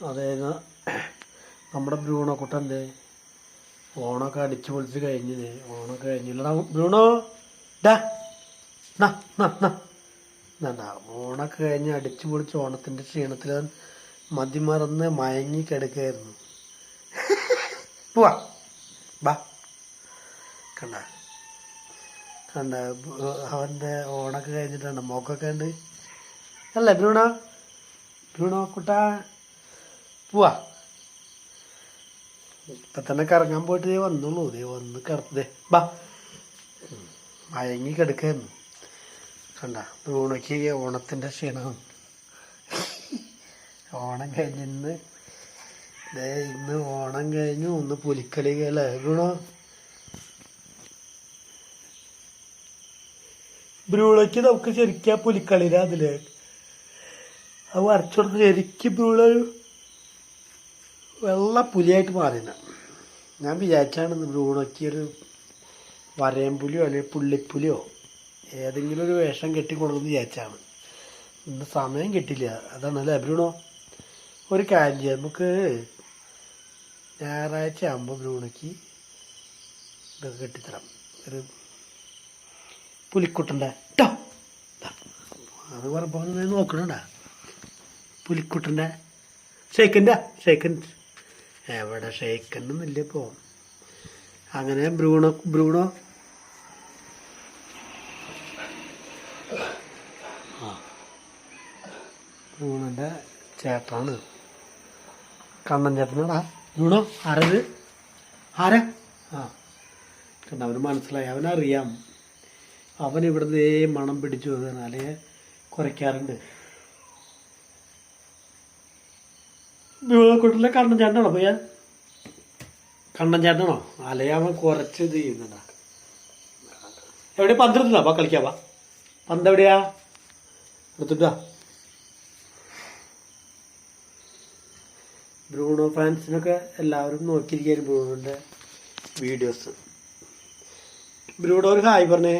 അതായത് നമ്മുടെ ബ്രൂണോ കുട്ടന്റെ ഓണൊക്കെ അടിച്ചു പൊളിച്ച് കഴിഞ്ഞിന് ഓണൊക്കെ കഴിഞ്ഞില്ലടാ ബ്രൂണോ ഡാ ഓണൊക്കെ കഴിഞ്ഞ് അടിച്ചു പൊളിച്ച് ഓണത്തിന്റെ ക്ഷീണത്തിൽ മതിമറന്ന് മയങ്ങി കിടക്കുകയായിരുന്നു. പോവാ കണ്ട കണ്ട അവന്റെ ഓണൊക്കെ കഴിഞ്ഞിട്ടുണ്ട് മോക്കൊക്കെ ഉണ്ട് അല്ലേ ബ്രൂണോ? ബ്രൂണോ കുട്ടാ? പോവാ. ഇപ്പൊ തന്നെ കറങ്ങാൻ പോയിട്ട് ദേ വന്നുള്ളൂ. ദേ വന്ന് കിടത്തേ ബാ. മയങ്ങി കിടക്കായിരുന്നു കണ്ട ബ്രൂണോയ്ക്ക് ഓണത്തിന്റെ ക്ഷീണം ഓണം കഴിഞ്ഞിന്ന് ദേ ഇന്ന് ഓണം കഴിഞ്ഞു. ഒന്ന് പുലിക്കളി അല്ലേ ബ്രൂണോ നമുക്ക് ശരിക്കാ ആ പുലിക്കളിയില അതിൽ അത് വരച്ചു കൊടുത്ത് ശരിക്കും ബ്രൂണോ വെള്ള പുലിയായിട്ട് മാറിന ഞാൻ വിചാരിച്ചാണ് ബ്രൂണോയ്ക്ക് ഒരു വരയമ്പുലിയോ അല്ലെങ്കിൽ പുള്ളിപ്പുലിയോ ഏതെങ്കിലും ഒരു വേഷം കെട്ടി കൊടുക്കുമെന്ന് വിചാരിച്ചാണ്. ഇന്ന് സമയം കിട്ടില്ല അതാണ് അല്ലേ ബ്രൂണോ? ഒരു കാര്യം ചെയ്യാം. നമുക്ക് ഞായറാഴ്ച ആകുമ്പോൾ ബ്രൂണോയ്ക്ക് ഇതൊക്കെ കെട്ടിത്തരാം. ഒരു പുലിക്കുട്ടന്റെ ട്ടോ. അത് പറഞ്ഞ നോക്കണണ്ട. പുലിക്കുട്ടന്റെ ഷേക്കന്റെ ഷേക്കൻ എവിടെ ക്ഷയിക്കണമെന്നില്ല ഇപ്പോൾ അങ്ങനെ ബ്രൂണോ ബ്രൂണോ? ആ. ചേട്ടാണ് കണ്ണൻ ചേട്ടനാടാ ബ്രൂണോ ആരത്? ആരാ? ആ. കണ്ട അവന് മനസ്സിലായി. അവനറിയാം. അവൻ ഇവിടുന്ന് മണം പിടിച്ചു വന്നാലേ കുറയ്ക്കാറുണ്ട്. കുട്ടിലെ കണ്ണൻ ചേട്ടനാണോ പോയാ? കണ്ണൻ ചേട്ടനാണോ? അല്ലേ കുറച്ച് ഇത് ചെയ്യുന്നുണ്ടാ. എവിടെ? പന്ത് എടുത്തിട്ടാ വാ കളിക്കാം പന്ത് എവിടെയാ? എടുത്തിട്ടാ ബ്രൂണോ ഫാൻസിനൊക്കെ എല്ലാവരും നോക്കിയിരിക്കുകയാണ് ബ്രൂണോന്റെ വീഡിയോസ്. ബ്രൂണോ ഒരു ഹായ് പറഞ്ഞേ.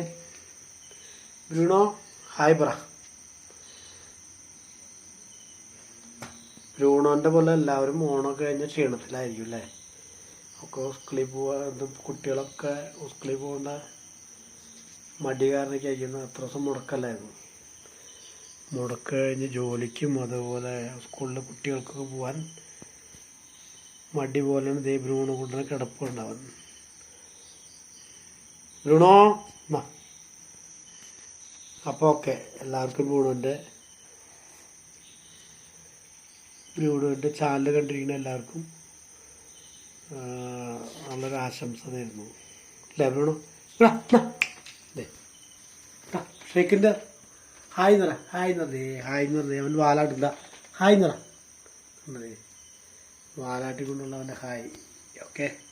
ബ്രൂണോ ഹായ് പറ. ബ്രൂണോന്റെ പോലെ എല്ലാവരും ഓണമൊക്കെ കഴിഞ്ഞ ക്ഷീണത്തിലായിരിക്കും അല്ലേ? ഒക്കെ സ്കൂളിൽ ഇത് കുട്ടികളൊക്കെ സ്കൂളിൽ പോകേണ്ട മടി കാരണമൊക്കെ ആയിരിക്കുന്ന. അത്ര ദിവസം മുടക്കല്ലായിരുന്നു. മുടക്ക് കഴിഞ്ഞ് ജോലിക്കും അതുപോലെ സ്കൂളിലെ കുട്ടികൾക്കൊക്കെ പോകാൻ മടി പോലെയാണ് ദേ ബ്രൂണോ കൊണ്ടുവന്ന കിടപ്പുണ്ടാവൻ. ബ്രൂണോ അപ്പോൾ ഓക്കെ. എല്ലാവർക്കും ബ്രൂണോന്റെ എന്റെ ചാനൽ കണ്ടിരിക്കുന്ന എല്ലാവർക്കും നല്ലൊരു ആശംസ നേരുന്നു അല്ലേ ഷേഖിന്റെ ഹായ് നിറ ഹായ് നിറേ ഹായ് നിറേ അവൻ വാലാട്ടില്ല ഹായ് നിറ വാലാട്ടി കൊണ്ടുള്ള അവന്റെ ഹായ്. ഓക്കെ.